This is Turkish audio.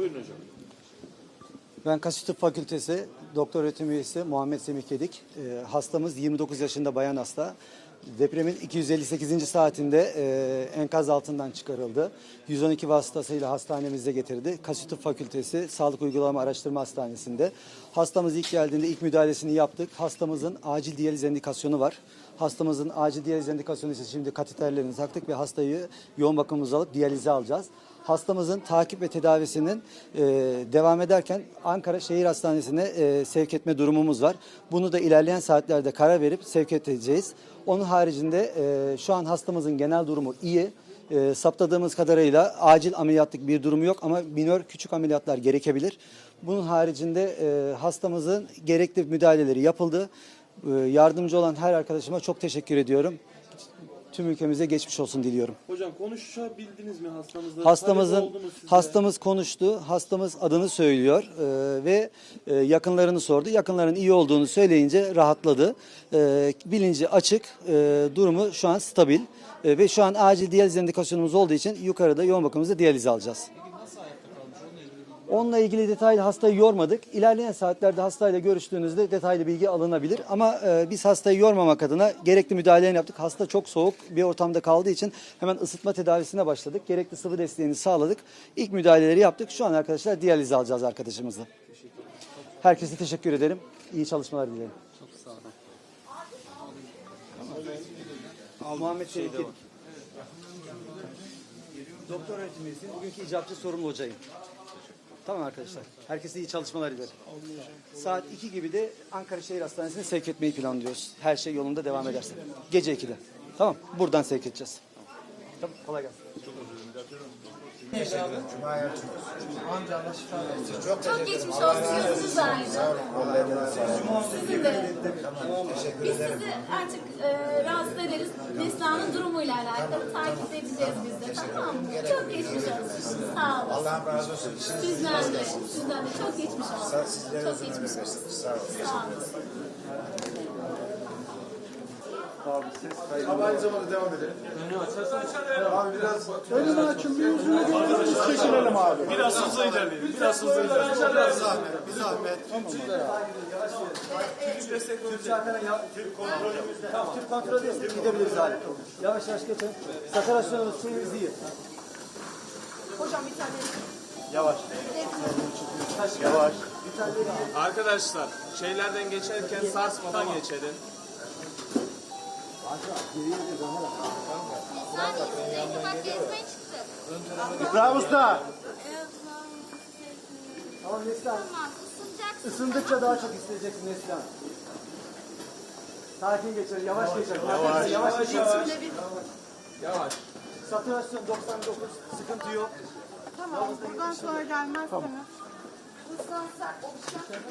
Buyurun hocam. Ben Kaşif Tıp Fakültesi Doktor Öğretim Üyesi Muhammed Semih Kedik. Ee, hastamız 29 yaşında bayan hasta. Depremin 258. saatinde e, enkaz altından çıkarıldı. 112 vasıtasıyla hastanemize getirdi. Kaşif Tıp Fakültesi Sağlık Uygulama Araştırma Hastanesi'nde. Hastamız ilk geldiğinde ilk müdahalesini yaptık. Hastamızın acil diyaliz endikasyonu var. Hastamızın acil diyaliz endikasyonu için şimdi kateterlerini taktık ve hastayı yoğun bakımımıza alıp diyalize alacağız. Hastamızın takip ve tedavisinin e, devam ederken Ankara Şehir Hastanesi'ne e, sevk etme durumumuz var. Bunu da ilerleyen saatlerde karar verip sevk edeceğiz. Onun haricinde e, şu an hastamızın genel durumu iyi. E, saptadığımız kadarıyla acil ameliyatlık bir durumu yok ama minör küçük ameliyatlar gerekebilir. Bunun haricinde e, hastamızın gerekli müdahaleleri yapıldı. E, yardımcı olan her arkadaşıma çok teşekkür ediyorum. Tüm ülkemize geçmiş olsun diliyorum. Hocam konuşabildiniz mi hastamızla? Hastamızın hastamız konuştu. Hastamız adını söylüyor e, ve e, yakınlarını sordu. Yakınların iyi olduğunu söyleyince rahatladı. E, bilinci açık. E, durumu şu an stabil. E, ve şu an acil diyaliz indikasyonumuz olduğu için yukarıda yoğun bakımımızda diyaliz alacağız. Onunla ilgili detaylı hastayı yormadık. İlerleyen saatlerde hastayla görüştüğünüzde detaylı bilgi alınabilir. Ama e, biz hastayı yormamak adına gerekli müdahalelerini yaptık. Hasta çok soğuk bir ortamda kaldığı için hemen ısıtma tedavisine başladık. Gerekli sıvı desteğini sağladık. İlk müdahaleleri yaptık. Şu an arkadaşlar diyalize alacağız arkadaşımızı. Herkese teşekkür ederim. İyi çalışmalar dilerim. Çok sağ olun. Muhammed Çelik Yedik. Doktor öğretim üyesiyim. Bugünkü icabçı sorumlu hocayım. Tamam arkadaşlar. Herkese iyi çalışmalar dilerim. Saat 2 gibi de Ankara Şehir Hastanesi'ne sevk etmeyi planlıyoruz. Her şey yolunda devam ederse. Gece 2'de. Tamam. Buradan sevk edeceğiz. Tamam. Kolay gelsin. Çok geçmiş olsun. Gözünüz aynı. Sizin de. Biz sizi artık e, rahatsız ederiz. Neslihan'ın durumuyla alakalı takip edeceğiz biz de. Tamam mı? Çok geçmiş olsun. Sağ olun. Allah razı olsun. İşiniz Sizden de. Sizden de. Çok geçmiş olsun. sizlere Çok ömür geçmiş olsun. versin. Sağ olun. Sağ olun. Abi aynı zamanda devam edelim. Abi biraz Önünü açın bir yüzünü görelim biz çekilelim abi. Biraz hızlı ilerleyelim. Biraz hızlı ilerleyelim. bir zahmet, bir zahmet. Tamam. Tüp kontrolü yok. Gidebiliriz hali. Yavaş yavaş geçin. Saturasyonumuz şeyimiz iyi. Arkadaşlar şeylerden geçerken sarsmadan geçelim. Bak gezmeye çıktık. İbrahim Usta. Tamam Neslihan. Tamam. Isındıkça daha çok isteyeceksin Neslihan. Sakin geçelim, yavaş geçelim. Yavaş, yavaş geçelim. Yavaş. Saturasyon 99, sıkıntı yok. Tamam, buradan sonra gelmezseniz. Islansak olacak.